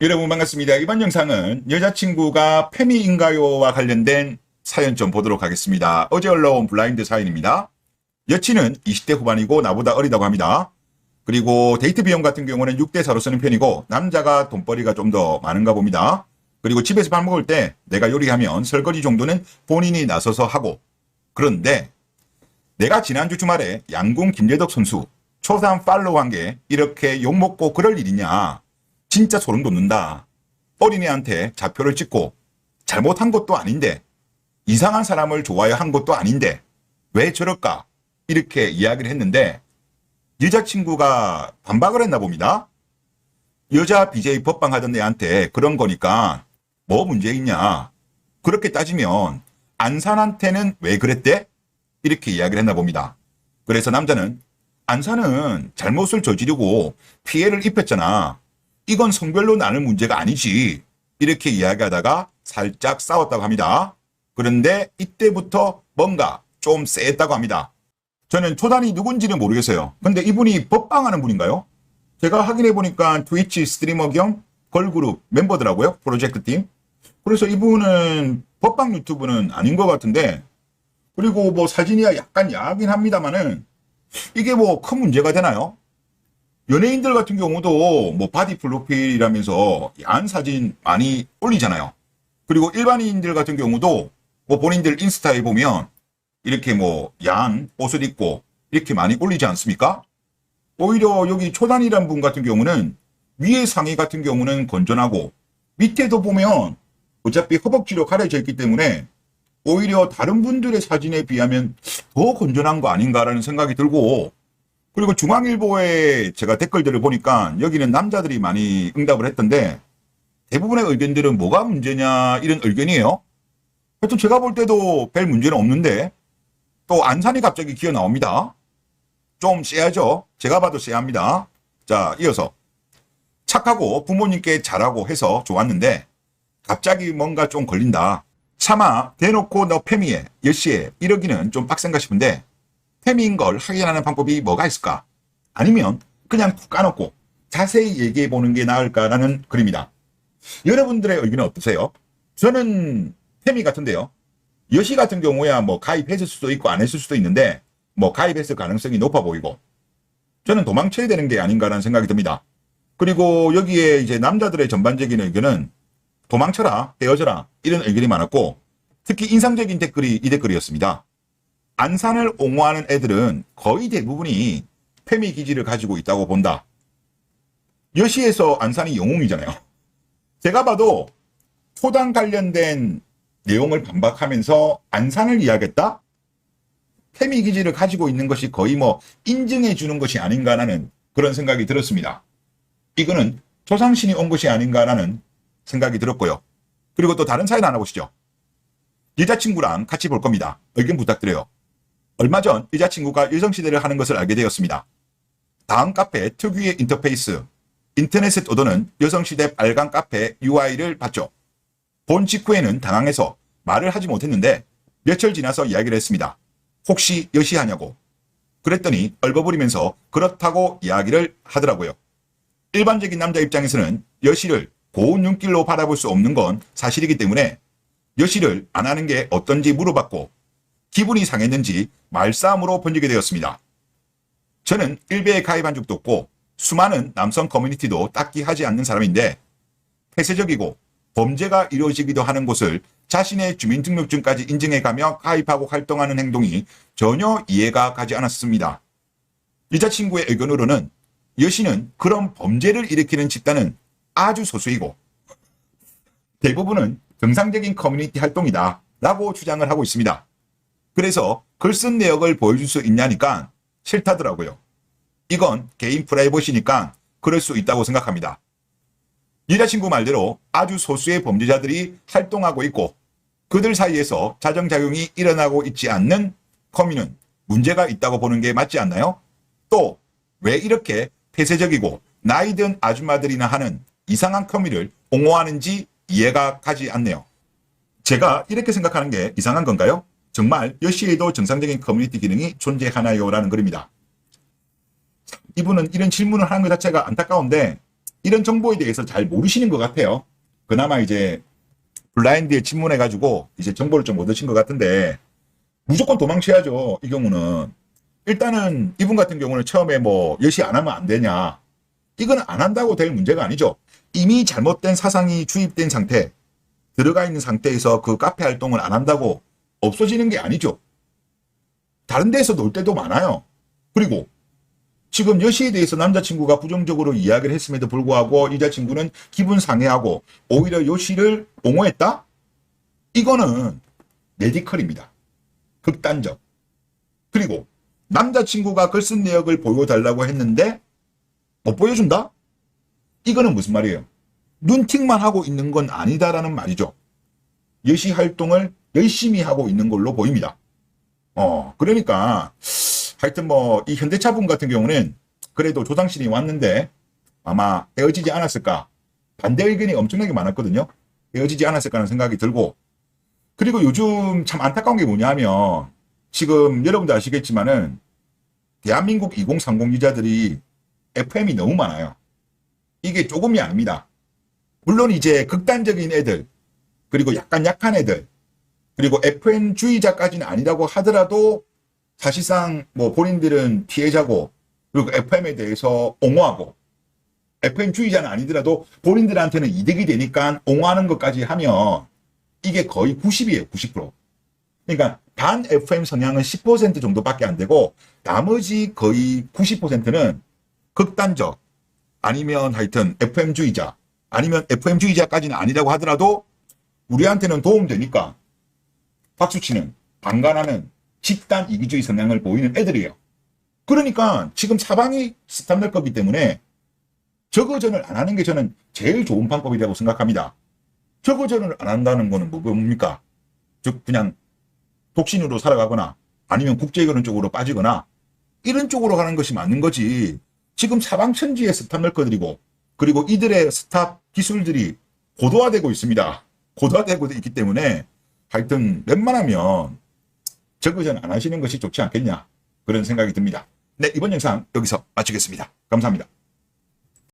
여러분 반갑습니다. 이번 영상은 여자친구가 페미인가요와 관련된 사연 좀 보도록 하겠습니다. 어제 올라온 블라인드 사연입니다. 여친은 20대 후반이고 나보다 어리다고 합니다. 그리고 데이트 비용 같은 경우는 6대 4로 쓰는 편이고 남자가 돈벌이가 좀 더 많은가 봅니다. 그리고 집에서 밥 먹을 때 내가 요리하면 설거지 정도는 본인이 나서서 하고 그런데 내가 지난주 주말에 양궁 김재덕 선수 초삼 팔로우 한 게 이렇게 욕먹고 그럴 일이냐. 진짜 소름 돋는다. 어린애한테 좌표를 찍고 잘못한 것도 아닌데 이상한 사람을 좋아해 한 것도 아닌데 왜 저럴까? 이렇게 이야기를 했는데 여자친구가 반박을 했나 봅니다. 여자 BJ 법방 하던 애한테 그런 거니까 뭐 문제 있냐. 그렇게 따지면 안산한테는 왜 그랬대? 이렇게 이야기를 했나 봅니다. 그래서 남자는 안산은 잘못을 저지르고 피해를 입혔잖아. 이건 성별로 나눌 문제가 아니지. 이렇게 이야기하다가 살짝 싸웠다고 합니다. 그런데 이때부터 뭔가 좀 쎄했다고 합니다. 저는 초단이 누군지는 모르겠어요. 근데 이분이 법방하는 분인가요? 제가 확인해 보니까 트위치 스트리머 겸 걸그룹 멤버더라고요. 프로젝트 팀. 그래서 이분은 법방 유튜브는 아닌 것 같은데 그리고 뭐 사진이 약간 야하긴 합니다만은 이게 뭐 큰 문제가 되나요? 연예인들 같은 경우도 뭐 바디 프로필이라면서 야한 사진 많이 올리잖아요. 그리고 일반인들 같은 경우도 뭐 본인들 인스타에 보면 이렇게 뭐 야한 옷을 입고 이렇게 많이 올리지 않습니까? 오히려 여기 초단이란 분 같은 경우는 위에 상의 같은 경우는 건전하고 밑에도 보면 어차피 허벅지로 가려져 있기 때문에 오히려 다른 분들의 사진에 비하면 더 건전한 거 아닌가라는 생각이 들고 그리고 중앙일보에 제가 댓글들을 보니까 여기는 남자들이 많이 응답을 했던데 대부분의 의견들은 뭐가 문제냐 이런 의견이에요. 하여튼 제가 볼 때도 별 문제는 없는데 또 안산이 갑자기 기어 나옵니다. 좀 쎄하죠? 제가 봐도 쎄합니다. 자, 이어서 착하고 부모님께 잘하고 해서 좋았는데 갑자기 뭔가 좀 걸린다. 차마 대놓고 너 페미에 열시에 이러기는 좀 빡센가 싶은데 페미인 걸 확인하는 방법이 뭐가 있을까? 아니면 그냥 툭 까놓고 자세히 얘기해 보는 게 나을까라는 글입니다. 여러분들의 의견은 어떠세요? 저는 페미 같은데요. 여시 같은 경우야 뭐 가입했을 수도 있고 안 했을 수도 있는데 뭐 가입했을 가능성이 높아 보이고 저는 도망쳐야 되는 게 아닌가라는 생각이 듭니다. 그리고 여기에 이제 남자들의 전반적인 의견은 도망쳐라, 헤어져라 이런 의견이 많았고 특히 인상적인 댓글이 이 댓글이었습니다. 안산을 옹호하는 애들은 거의 대부분이 페미 기질을 가지고 있다고 본다. 여시에서 안산이 영웅이잖아요. 제가 봐도 초당 관련된 내용을 반박하면서 안산을 이야기했다? 페미 기질을 가지고 있는 것이 거의 뭐 인증해 주는 것이 아닌가라는 그런 생각이 들었습니다. 이거는 조상신이 온 것이 아닌가라는 생각이 들었고요. 그리고 또 다른 사연 하나 보시죠. 여자친구랑 같이 볼 겁니다. 의견 부탁드려요. 얼마 전 여자친구가 여성시대를 하는 것을 알게 되었습니다. 다음 카페 특유의 인터페이스, 인터넷에 떠도는 여성시대 빨간 카페 UI를 봤죠. 본 직후에는 당황해서 말을 하지 못했는데 며칠 지나서 이야기를 했습니다. 혹시 여시하냐고. 그랬더니 얼버무리면서 그렇다고 이야기를 하더라고요. 일반적인 남자 입장에서는 여시를 고운 눈길로 바라볼 수 없는 건 사실이기 때문에 여시를 안 하는 게 어떤지 물어봤고 기분이 상했는지 말싸움으로 번지게 되었습니다. 저는 일베에 가입한 적도 없고 수많은 남성 커뮤니티도 딱히 하지 않는 사람인데 폐쇄적이고 범죄가 이루어지기도 하는 곳을 자신의 주민등록증까지 인증해가며 가입하고 활동하는 행동이 전혀 이해가 가지 않았습니다. 여자친구의 의견으로는 여신은 그런 범죄를 일으키는 집단은 아주 소수이고 대부분은 정상적인 커뮤니티 활동이다 라고 주장을 하고 있습니다. 그래서 글 쓴 내역을 보여줄 수 있냐니까 싫다더라고요. 이건 개인 프라이버시니까 그럴 수 있다고 생각합니다. 여자친구 말대로 아주 소수의 범죄자들이 활동하고 있고 그들 사이에서 자정작용이 일어나고 있지 않는 커뮤는 문제가 있다고 보는 게 맞지 않나요? 또 왜 이렇게 폐쇄적이고 나이 든 아줌마들이나 하는 이상한 커뮤를 옹호하는지 이해가 가지 않네요. 제가 이렇게 생각하는 게 이상한 건가요? 정말 여시에도 정상적인 커뮤니티 기능이 존재하나요? 라는 글입니다. 이분은 이런 질문을 하는 것 자체가 안타까운데 이런 정보에 대해서 잘 모르시는 것 같아요. 그나마 이제 블라인드에 침문해가지고 이제 정보를 좀 얻으신 것 같은데 무조건 도망쳐야죠. 이 경우는 일단은 이분 같은 경우는 처음에 뭐 여시 안 하면 안 되냐 이건 안 한다고 될 문제가 아니죠. 이미 잘못된 사상이 주입된 상태 들어가 있는 상태에서 그 카페 활동을 안 한다고 없어지는 게 아니죠. 다른 데서 놀 때도 많아요. 그리고 지금 여시에 대해서 남자친구가 부정적으로 이야기를 했음에도 불구하고 여자친구는 기분 상해하고 오히려 여시를 옹호했다? 이거는 메디컬입니다. 극단적. 그리고 남자친구가 글 쓴 내역을 보여달라고 했는데 못 보여준다? 이거는 무슨 말이에요? 눈팅만 하고 있는 건 아니다라는 말이죠. 여시 활동을 열심히 하고 있는 걸로 보입니다. 어, 그러니까 하여튼 뭐 이 현대차 분 같은 경우는 그래도 조상신이 왔는데 아마 헤어지지 않았을까 반대 의견이 엄청나게 많았거든요. 헤어지지 않았을까 하는 생각이 들고 그리고 요즘 참 안타까운 게 뭐냐면 지금 여러분들 아시겠지만은 대한민국 2030 유자들이 FM이 너무 많아요. 이게 조금이 아닙니다. 물론 이제 극단적인 애들 그리고 약간 약한 애들 그리고 FM주의자까지는 아니라고 하더라도 사실상 뭐 본인들은 피해자고 그리고 FM에 대해서 옹호하고 FM주의자는 아니더라도 본인들한테는 이득이 되니까 옹호하는 것까지 하면 이게 거의 90이에요. 90%. 그러니까 반 FM 성향은 10% 정도밖에 안 되고 나머지 거의 90%는 극단적 아니면 하여튼 FM주의자 아니면 FM주의자까지는 아니라고 하더라도 우리한테는 도움되니까 박수치는 방관하는 집단 이기주의 성향을 보이는 애들이에요. 그러니까 지금 사방이 스탑낼 거기 때문에 저거전을 안 하는 게 저는 제일 좋은 방법이라고 생각합니다. 저거전을 안 한다는 거는 뭐- 뭡니까? 즉 그냥 독신으로 살아가거나 아니면 국제결혼 쪽으로 빠지거나 이런 쪽으로 가는 것이 맞는 거지. 지금 사방천지에 스탑 널거들이고 그리고 이들의 스탑 기술들이 고도화되고 있습니다. 고도화되고 있기 때문에 하여튼 웬만하면 저거전 안 하시는 것이 좋지 않겠냐 그런 생각이 듭니다. 네 이번 영상 여기서 마치겠습니다. 감사합니다.